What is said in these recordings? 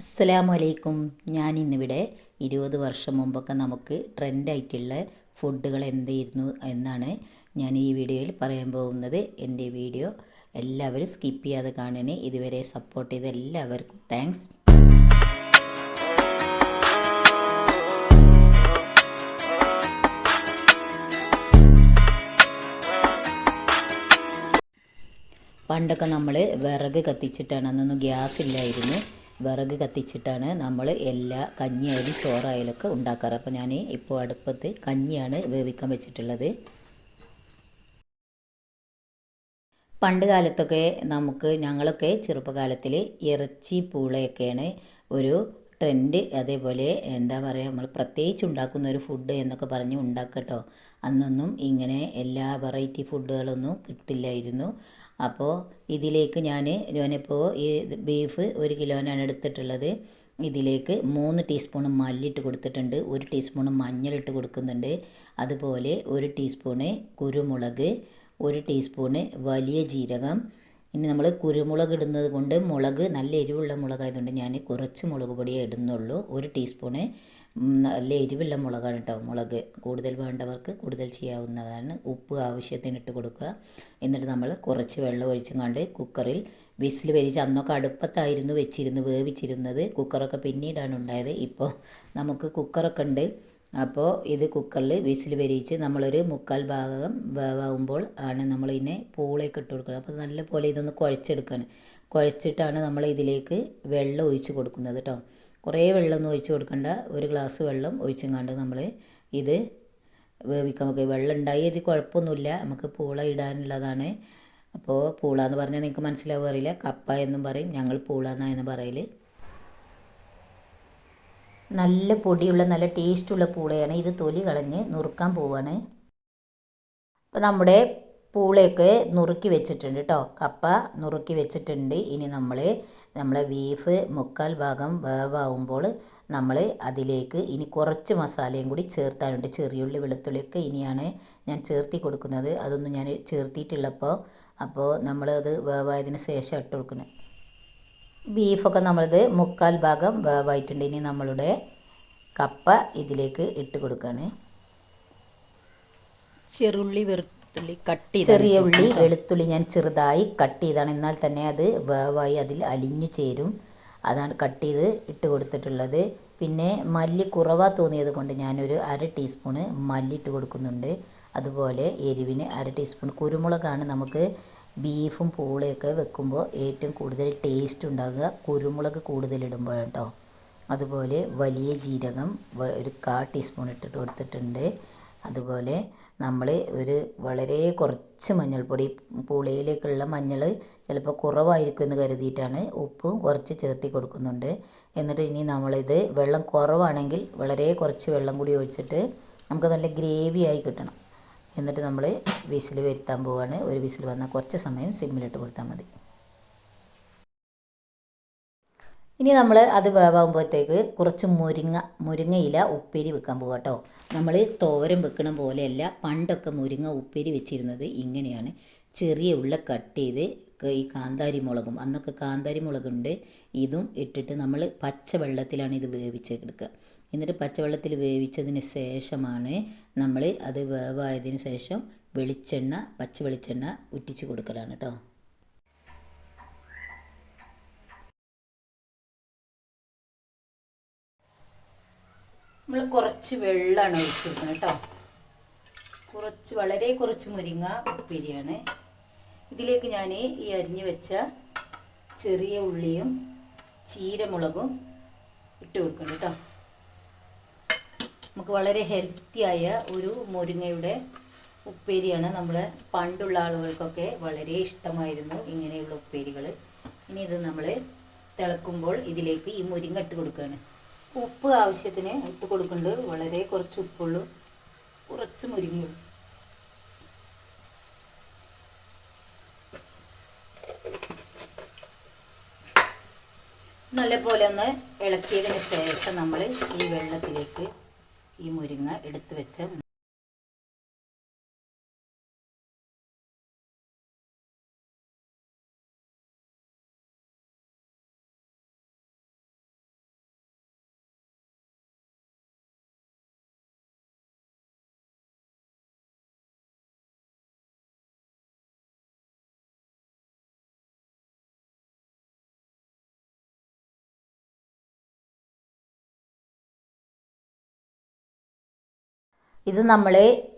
അസ്സലാമു അലൈക്കും ഞാൻ ഇന്നിവിടെ ഇരുപത് വർഷം മുമ്പൊക്കെ നമുക്ക് ട്രെൻഡായിട്ടുള്ള ഫുഡുകൾ എന്തായിരുന്നു എന്നാണ് ഞാൻ ഈ വീഡിയോയിൽ പറയാൻ പോകുന്നത്. എന്റെ വീഡിയോ എല്ലാവരും സ്കിപ്പ് ചെയ്യാതെ കാണണേ. ഇതുവരെ സപ്പോർട്ട് ചെയ്ത എല്ലാവർക്കും താങ്ക്സ്. പണ്ടൊക്കെ നമ്മൾ വിറക് കത്തിച്ചിട്ടാണ് അന്നൊന്നും ഗ്യാസ് ഇല്ലായിരുന്നു. വിറക് കത്തിച്ചിട്ടാണ് നമ്മൾ എല്ലാ കഞ്ഞിയായാലും ചോറായാലും ഒക്കെ ഉണ്ടാക്കാറ്. അപ്പോൾ ഞാൻ ഇപ്പോൾ അടുപ്പത്ത് കഞ്ഞിയാണ് വേവിക്കാൻ വെച്ചിട്ടുള്ളത്. പണ്ട് കാലത്തൊക്കെ നമുക്ക് ഞങ്ങളൊക്കെ ചെറുപ്പകാലത്തിൽ ഇറച്ചി പൂളയൊക്കെയാണ് ഒരു ട്രെൻഡ്. അതേപോലെ എന്താ പറയുക നമ്മൾ പ്രത്യേകിച്ച് ഉണ്ടാക്കുന്ന ഒരു ഫുഡ് എന്നൊക്കെ പറഞ്ഞ് ഉണ്ടാക്കട്ടോ. അന്നൊന്നും ഇങ്ങനെ എല്ലാ വെറൈറ്റി ഫുഡുകളൊന്നും കിട്ടില്ലായിരുന്നു. അപ്പോൾ ഇതിലേക്ക് ഞാൻ ഞാനിപ്പോൾ ഈ ബീഫ് ഒരു കിലോനാണ് എടുത്തിട്ടുള്ളത്. ഇതിലേക്ക് മൂന്ന് ടീസ്പൂൺ മല്ലിട്ട് കൊടുത്തിട്ടുണ്ട്. ഒരു ടീസ്പൂൺ മഞ്ഞളിട്ട് കൊടുക്കുന്നുണ്ട്. അതുപോലെ ഒരു ടീസ്പൂണ് കുരുമുളക് ഒരു ടീസ്പൂണ് വലിയ ജീരകം. ഇനി നമ്മൾ കുരുമുളക് ഇടുന്നത് കൊണ്ട് മുളക് നല്ല എരിവുള്ള മുളകായതുകൊണ്ട് ഞാൻ കുറച്ച് മുളക് പൊടിയേ ഇടുന്നുള്ളൂ. ഒരു ടീസ്പൂണ് നല്ല എരിവുള്ള മുളകാണ് കേട്ടോ മുളക് കൂടുതൽ വേണ്ടവർക്ക് കൂടുതൽ ചെയ്യാവുന്നതാണ്. ഉപ്പ് ആവശ്യത്തിന് ഇട്ട് കൊടുക്കുക. എന്നിട്ട് നമ്മൾ കുറച്ച് വെള്ളം ഒഴിച്ചും കണ്ട് കുക്കറിൽ വിസിൽ വരിച്ച് അന്നൊക്കെ അടുപ്പത്തായിരുന്നു വെച്ചിരുന്നു വേവിച്ചിരുന്നത്. കുക്കറൊക്കെ പിന്നീടാണ് ഉണ്ടായത്. ഇപ്പോൾ നമുക്ക് കുക്കറൊക്കെ ഉണ്ട്. അപ്പോൾ ഇത് കുക്കറിൽ വിസിൽ വരിച്ച് നമ്മളൊരു മുക്കാൽ ഭാഗം വേവാകുമ്പോൾ ആണ് നമ്മൾ ഇതിനെ പൂളയൊക്കെ ഇട്ട് കൊടുക്കുന്നത്. അപ്പോൾ നല്ല പോലെ ഇതൊന്ന് കുഴച്ചെടുക്കുകയാണ് കുഴച്ചിട്ടാണ് നമ്മൾ ഇതിലേക്ക് വെള്ളം ഒഴിച്ച് കൊടുക്കുന്നത് കേട്ടോ കുറേ വെള്ളമൊന്നും ഒഴിച്ച് കൊടുക്കണ്ട. ഒരു ഗ്ലാസ് വെള്ളം ഒഴിച്ചും കണ്ട് നമ്മൾ ഇത് വേവിക്കാൻ നമുക്ക് വെള്ളം ഉണ്ടായി ഇത് കുഴപ്പമൊന്നുമില്ല. നമുക്ക് പൂള ഇടാനുള്ളതാണ്. അപ്പോൾ പൂള എന്ന് പറഞ്ഞാൽ നിങ്ങൾക്ക് മനസ്സിലാവുക അറിയില്ല. കപ്പ എന്നും പറയും. ഞങ്ങൾ പൂള എന്നാണ് പറയൽ നല്ല പൊടിയുള്ള നല്ല ടേസ്റ്റുള്ള പൂളയാണ്. ഇത് തൊലി കളഞ്ഞ് നുറുക്കാൻ പോവാണ്. അപ്പോൾ നമ്മുടെ പൂളയൊക്കെ നുറുക്കി വെച്ചിട്ടുണ്ട് കേട്ടോ കപ്പ നുറുക്കി വെച്ചിട്ടുണ്ട്. ഇനി നമ്മൾ നമ്മളെ ബീഫ് മുക്കാൽ ഭാഗം വേവാകുമ്പോൾ നമ്മൾ അതിലേക്ക് ഇനി കുറച്ച് മസാലയും കൂടി ചേർത്താനുണ്ട്. ചെറിയുള്ളി വെളുത്തുള്ളിയൊക്കെ ഇനിയാണ് ഞാൻ ചേർത്തി കൊടുക്കുന്നത്. അതൊന്നും ഞാൻ ചേർത്തിയിട്ടുള്ളപ്പോൾ അപ്പോൾ നമ്മളത് വേവായതിന് ശേഷം ഇട്ട് കൊടുക്കുന്നത് ബീഫൊക്കെ നമ്മളത് മുക്കാൽ ഭാഗം വേവായിട്ടുണ്ട്. ഇനി നമ്മളുടെ കപ്പ ഇതിലേക്ക് ഇട്ട് കൊടുക്കുകയാണ്. ചെറുള്ളി വെളുത്തുള്ളി കട്ട് ചെയ്ത് ചെറിയ ഉള്ളി വെളുത്തുള്ളി ഞാൻ ചെറുതായി കട്ട് ചെയ്താണ്. എന്നാൽ തന്നെ അത് വേവായി അതിൽ അലിഞ്ഞു ചേരും. അതാണ് കട്ട് ചെയ്ത് ഇട്ട് കൊടുത്തിട്ടുള്ളത്. പിന്നെ മല്ലി കുറവാ തോന്നിയത് കൊണ്ട് ഞാനൊരു അര ടീസ്പൂണ് മല്ലി ഇട്ട് കൊടുക്കുന്നുണ്ട്. അതുപോലെ എരിവിന് അര ടീസ്പൂൺ കുരുമുളകാണ് നമുക്ക് ബീഫും പൂളയൊക്കെ വെക്കുമ്പോൾ ഏറ്റവും കൂടുതൽ ടേസ്റ്റ് ഉണ്ടാകുക. കുരുമുളക് കൂടുതലിടുമ്പോൾ കേട്ടോ. അതുപോലെ വലിയ ജീരകം ഒരു കാ ടീസ്പൂൺ ഇട്ടിട്ട് കൊടുത്തിട്ടുണ്ട്. അതുപോലെ നമ്മൾ ഒരു വളരെ കുറച്ച് മഞ്ഞൾപ്പൊടി പുളിയിലേക്കുള്ള മഞ്ഞൾ ചിലപ്പോൾ കുറവായിരിക്കും എന്ന് കരുതിയിട്ടാണ് ഉപ്പും കുറച്ച് ചേർത്തി കൊടുക്കുന്നുണ്ട്. എന്നിട്ട് ഇനി നമ്മളിത് വെള്ളം കുറവാണെങ്കിൽ വളരെ കുറച്ച് വെള്ളം കൂടി ഒഴിച്ചിട്ട് നമുക്ക് നല്ല ഗ്രേവി ആയി കിട്ടണം. എന്നിട്ട് നമ്മൾ വിസിൽ വരുത്താൻ പോവുകയാണ് ഒരു വിസിൽ വന്നാൽ കുറച്ച് സമയം സിമ്മിലിട്ട് കൊടുത്താൽ മതി. ഇനി നമ്മൾ അത് വേവാകുമ്പോഴത്തേക്ക് കുറച്ച് മുരിങ്ങ മുരിങ്ങയില ഉപ്പേരി വെക്കാൻ പോകുക കേട്ടോ നമ്മൾ തോരൻ വെക്കണ പോലെയല്ല പണ്ടൊക്കെ മുരിങ്ങ ഉപ്പേരി വെച്ചിരുന്നത് ഇങ്ങനെയാണ്. ചെറിയ ഉള്ള കട്ട് ചെയ്ത് ഈ കാന്താരി മുളകും അന്നൊക്കെ കാന്താരി മുളകുണ്ട് ഇതും ഇട്ടിട്ട് നമ്മൾ പച്ചവെള്ളത്തിലാണ് ഇത് വേവിച്ചെടുക്കുക. എന്നിട്ട് പച്ചവെള്ളത്തിൽ വേവിച്ചതിന് ശേഷമാണ് നമ്മൾ അത് വേവായതിന് ശേഷം വെളിച്ചെണ്ണ പച്ച വെളിച്ചെണ്ണ ഉറ്റിച്ച് കൊടുക്കലാണ് കേട്ടോ നമ്മൾ കുറച്ച് വെള്ളമാണ് ഒഴിച്ചു കൊടുക്കുന്നത് കേട്ടോ. കുറച്ച് വളരെ കുറച്ച് മുരിങ്ങ ഉപ്പേരിയാണ്. ഇതിലേക്ക് ഞാൻ ഈ അരിഞ്ഞു വെച്ച ചെറിയ ഉള്ളിയും ചീരമുളകും ഇട്ട് കൊടുക്കണം കേട്ടോ. നമുക്ക് വളരെ ഹെൽത്തിയായ ഒരു മുരിങ്ങയുടെ ഉപ്പേരിയാണ്. നമ്മൾ പണ്ടുള്ള ആളുകൾക്കൊക്കെ വളരെ ഇഷ്ടമായിരുന്നു ഇങ്ങനെയുള്ള ഉപ്പേരികൾ ഇനി ഇത് നമ്മൾ തിളക്കുമ്പോൾ ഇതിലേക്ക് ഈ മുരിങ്ങ ഇട്ട് കൊടുക്കുകയാണ് ഉപ്പ് ആവശ്യത്തിന് ഇട്ട് കൊടുക്കുന്നുണ്ട്. വളരെ കുറച്ച് ഉപ്പുള്ളൂ. കുറച്ച് മുരിങ്ങയും നല്ലപോലെ ഒന്ന് ഇളക്കിയതിന് ശേഷം നമ്മൾ ഈ വെള്ളത്തിലേക്ക് ഈ മുരിങ്ങ എടുത്തു വെച്ച ഇത് നമ്മൾ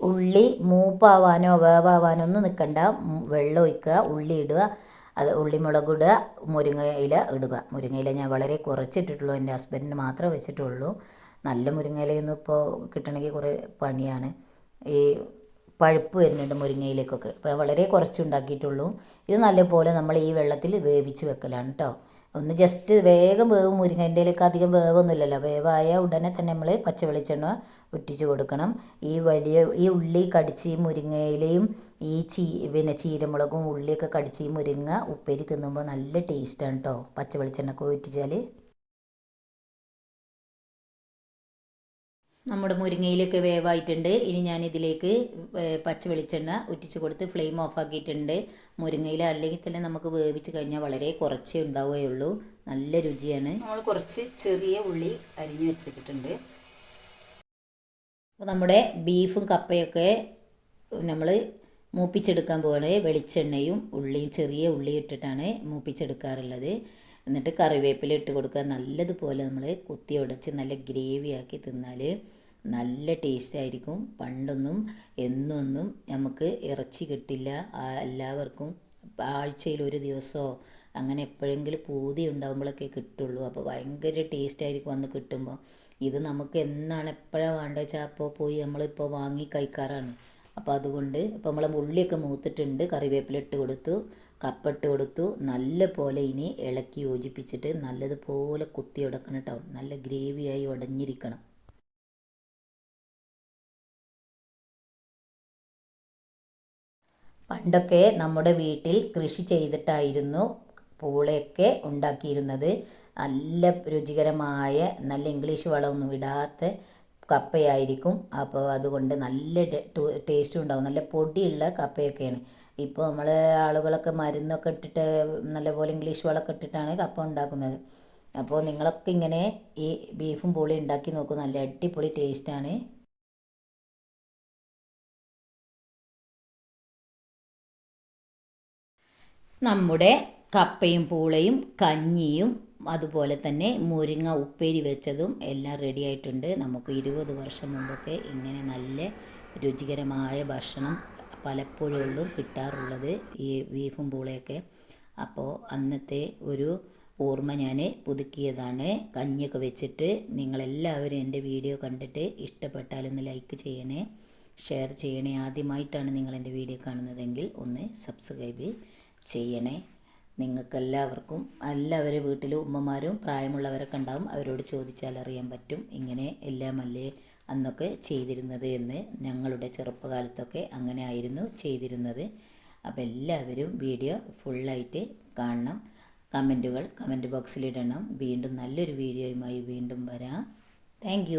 ഉള്ളി മൂപ്പാവാനോ വേവാവാനോ ഒന്നും നിൽക്കണ്ട വെള്ളം ഒഴിക്കുക ഉള്ളി ഇടുക അത് ഉള്ളിമുളക് ഇടുക മുരിങ്ങയില ഇടുക. മുരിങ്ങയില ഞാൻ വളരെ കുറച്ചിട്ടിട്ടുള്ളൂ എന്റെ ഹസ്ബൻഡിന് മാത്രമേ വെച്ചിട്ടുള്ളൂ. നല്ല മുരിങ്ങയിലയൊന്നും ഇപ്പോൾ കിട്ടണമെങ്കിൽ കുറേ പണിയാണ്. ഈ പഴുപ്പ് വരുന്നുണ്ട് മുരിങ്ങയിലേക്കൊക്കെ. വളരെ കുറച്ചുണ്ടാക്കിയിട്ടുള്ളൂ. ഇത് നല്ലപോലെ നമ്മൾ ഈ വെള്ളത്തിൽ വേവിച്ച് വെക്കലാണ് കേട്ടോ ഒന്ന് ജസ്റ്റ് വേഗം വേവ് മുരിങ്ങേന്റെയിലേക്ക് അധികം വേവൊന്നുമില്ലല്ലോ. വേവായ ഉടനെ തന്നെ നമ്മൾ പച്ച വെളിച്ചെണ്ണ ഉറ്റിച്ച് കൊടുക്കണം. ഈ വലിയ ഈ ഉള്ളി കടിച്ച് ഈ മുരിങ്ങയിലയും ഈ ചീ പിന്നെ ചീരമുളകും ഉള്ളിയൊക്കെ കടിച്ച് ഈ മുരിങ്ങ ഉപ്പേരി തിന്നുമ്പോൾ നല്ല ടേസ്റ്റാണ് കേട്ടോ പച്ച വെളിച്ചെണ്ണ ഒക്കെ ഉറ്റിച്ചാൽ നമ്മുടെ മുരിങ്ങയിലൊക്കെ വേവായിട്ടുണ്ട്. ഇനി ഞാൻ ഇതിലേക്ക് പച്ച വെളിച്ചെണ്ണ ഉറ്റിച്ച് കൊടുത്ത് ഫ്ലെയിം ഓഫ് ആക്കിയിട്ടുണ്ട്. മുരിങ്ങയില അല്ലെങ്കിൽ തന്നെ നമുക്ക് വേവിച്ച് കഴിഞ്ഞാൽ വളരെ കുറച്ചേ ഉണ്ടാവുകയുള്ളൂ. നല്ല രുചിയാണ്. നമ്മൾ കുറച്ച് ചെറിയ ഉള്ളി അരിഞ്ഞു വെച്ചിട്ടുണ്ട്. അപ്പോൾ നമ്മുടെ ബീഫും കപ്പയൊക്കെ നമ്മൾ മൂപ്പിച്ചെടുക്കാൻ പോവാണ്. വെളിച്ചെണ്ണയും ഉള്ളിയും ചെറിയ ഉള്ളി ഇട്ടിട്ടാണ് മൂപ്പിച്ചെടുക്കാറുള്ളത്. എന്നിട്ട് കറിവേപ്പില ഇട്ട് കൊടുക്കുക. നല്ലതുപോലെ നമ്മൾ കുത്തി ഉടച്ച് നല്ല ഗ്രേവി ആക്കി തിന്നാൽ നല്ല ടേസ്റ്റ് ആയിരിക്കും. പണ്ടൊന്നും എന്നൊന്നും നമുക്ക് ഇറച്ചി കിട്ടില്ല. എല്ലാവർക്കും ആഴ്ചയിൽ ഒരു ദിവസമോ അങ്ങനെ എപ്പോഴെങ്കിലും പൂതി ഉണ്ടാകുമ്പോഴൊക്കെ കിട്ടുള്ളൂ. അപ്പോൾ ഭയങ്കര ടേസ്റ്റ് ആയിരിക്കും അന്ന് കിട്ടുമ്പോൾ ഇത് നമുക്ക് എന്നാണ് എപ്പോഴാണ് വേണ്ടത് വെച്ചാൽ അപ്പോൾ പോയി നമ്മളിപ്പോൾ വാങ്ങി കഴിക്കാറാണ്. അപ്പോൾ അതുകൊണ്ട് ഇപ്പോൾ നമ്മളെ ഉള്ളിയൊക്കെ മൂത്തിട്ടുണ്ട് കറിവേപ്പില ഇട്ട് കൊടുത്തു കപ്പ ഇട്ട് കൊടുത്തു നല്ല പോലെ ഇനി ഇളക്കി യോജിപ്പിച്ചിട്ട് നല്ലതുപോലെ കുത്തി ഉടക്കണം കേട്ടോ നല്ല ഗ്രേവിയായി ഉടഞ്ഞിരിക്കണം. പണ്ടൊക്കെ നമ്മുടെ വീട്ടിൽ കൃഷി ചെയ്തിട്ടായിരുന്നു പൂളയൊക്കെ ഉണ്ടാക്കിയിരുന്നത്. നല്ല രുചികരമായ നല്ല ഇംഗ്ലീഷ് വളമൊന്നും ഇടാത്ത കപ്പയായിരിക്കും. അപ്പോൾ അതുകൊണ്ട് നല്ല ടേസ്റ്റും ഉണ്ടാവും. നല്ല പൊടിയുള്ള കപ്പയൊക്കെയാണ്. ഇപ്പോൾ നമ്മൾ ആളുകളൊക്കെ മരുന്നൊക്കെ ഇട്ടിട്ട് നല്ലപോലെ ഇംഗ്ലീഷ് വളമൊക്കെ ഇട്ടിട്ടാണ് കപ്പ ഉണ്ടാക്കുന്നത്. അപ്പോൾ നിങ്ങളൊക്കെ ഇങ്ങനെ ഈ ബീഫും പൂളി ഉണ്ടാക്കി നോക്കും. നല്ല അടിപൊളി ടേസ്റ്റാണ്. നമ്മുടെ കപ്പയും പൂളയും കഞ്ഞിയും അതുപോലെ തന്നെ മുരിങ്ങ ഉപ്പേരി വെച്ചതും എല്ലാം റെഡി ആയിട്ടുണ്ട്. നമുക്ക് ഇരുപത് വർഷം മുമ്പൊക്കെ ഇങ്ങനെ നല്ല രുചികരമായ ഭക്ഷണം പലപ്പോഴും കിട്ടാറുള്ളത് ഈ ബീഫും പൂളയൊക്കെ. അപ്പോൾ അന്നത്തെ ഒരു ഓർമ്മ ഞാൻ പുതുക്കിയതാണ്. കഞ്ഞിയൊക്കെ വെച്ചിട്ട് നിങ്ങളെല്ലാവരും എന്റെ വീഡിയോ കണ്ടിട്ട് ഇഷ്ടപ്പെട്ടാലൊന്ന് ലൈക്ക് ചെയ്യണേ. ഷെയർ ചെയ്യണേ. ആദ്യമായിട്ടാണ് നിങ്ങൾ എന്റെ വീഡിയോ കാണുന്നതെങ്കിൽ ഒന്ന് സബ്സ്ക്രൈബ് ചെയ്യണേ. നിങ്ങൾക്കെല്ലാവർക്കും എല്ലാവരും വീട്ടിൽ ഉമ്മമാരും പ്രായമുള്ളവരൊക്കെ ഉണ്ടാവും. അവരോട് ചോദിച്ചാൽ അറിയാൻ പറ്റും ഇങ്ങനെ എല്ലാം അല്ലേ അന്നൊക്കെ ചെയ്തിരുന്നത് എന്ന് ഞങ്ങളുടെ ചെറുപ്പകാലത്തൊക്കെ അങ്ങനെ ആയിരുന്നു ചെയ്തിരുന്നത്. അപ്പോൾ എല്ലാവരും വീഡിയോ ഫുള്ളായിട്ട് കാണണം. കമന്റുകൾ കമന്റ് ബോക്സിലിടണം. വീണ്ടും നല്ലൊരു വീഡിയോയുമായി വീണ്ടും വരാം. താങ്ക്